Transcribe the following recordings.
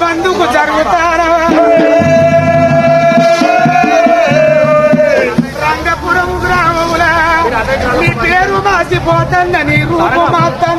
బండుకు జరుగుతారా రంగపురం గ్రామముల మీ పేరు మాసిపోతుందని రూపు మాత్రం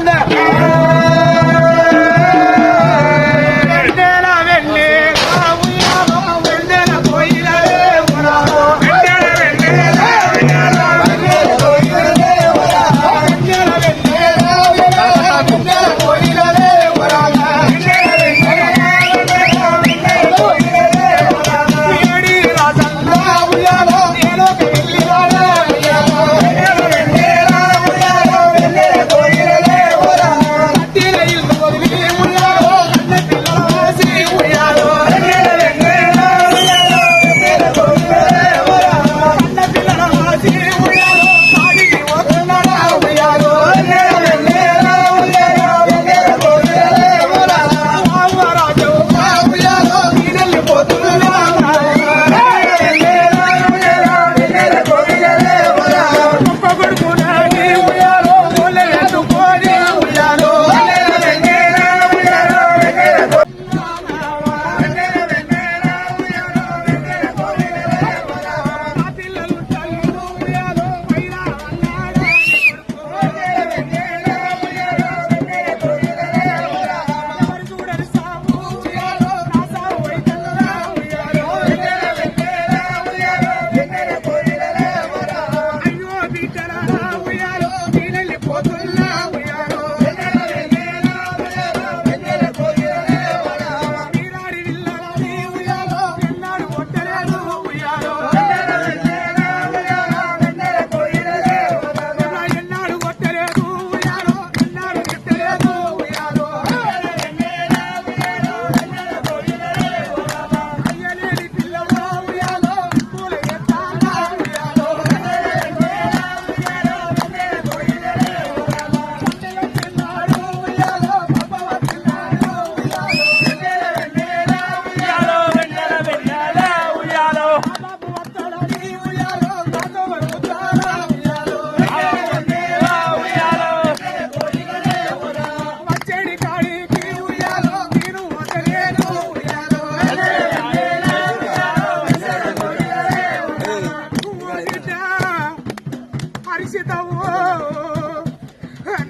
మనిషితవో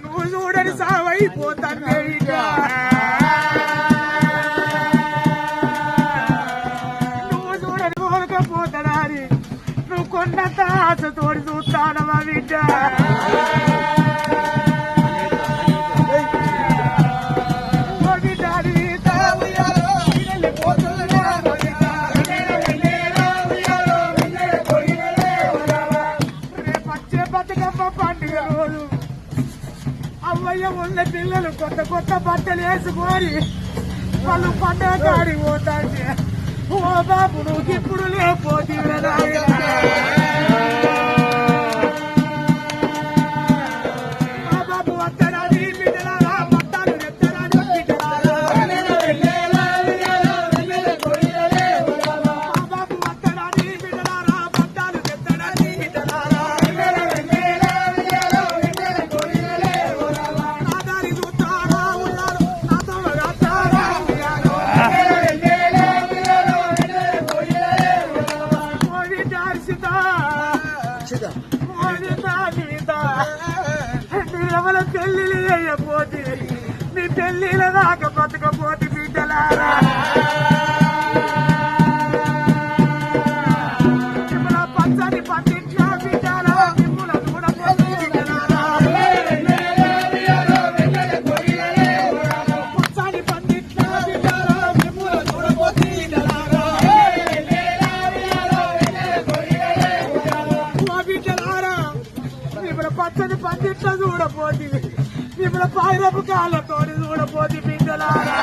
నువ్వు చూడని సావైపోతానే ఇక. నువ్వు చూడని కోరకపోతాడాని నువ్వు కొండంత ఆశ తోడి చూస్తానవా బిడ్డ? అమ్మయ్య ఉన్న పిల్లలు కొత్త కొత్త బట్టలు వేసుకొని వాళ్ళు పండగ కాడి పోతాయి ఓ బాబు నువ్వు ఇప్పుడు లేకపోతే నిలవల పెళ్ళి అయ్యపోతే నీ పెళ్ళిల దాకా బతకపోతే బిడ్డలారా. చదువుడ పోతివి మిమ్మల్ని పాయిరపు కాళ్ళతోని చూడపోతి బిడ్డలారా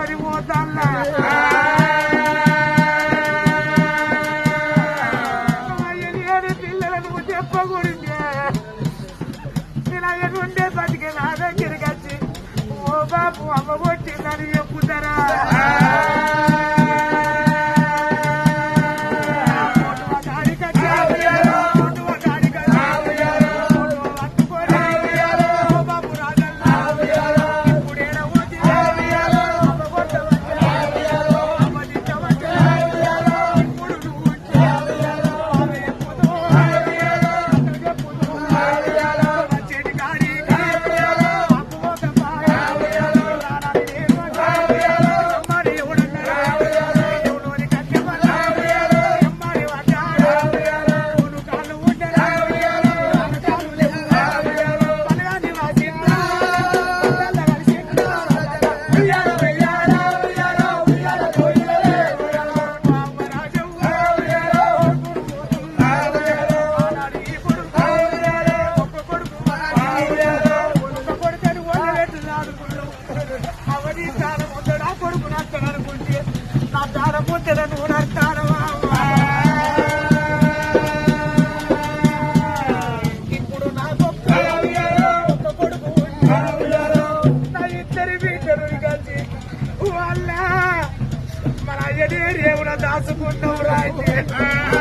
పోతాన్నా పిల్లలను చెప్పకూడదు బతికే నా దగ్గరికి వచ్చి ఓ బాబు అమ్మ కొట్టిందని చెప్పుతారా ದಾಸಕೊಂಡವರಾಯ್ತು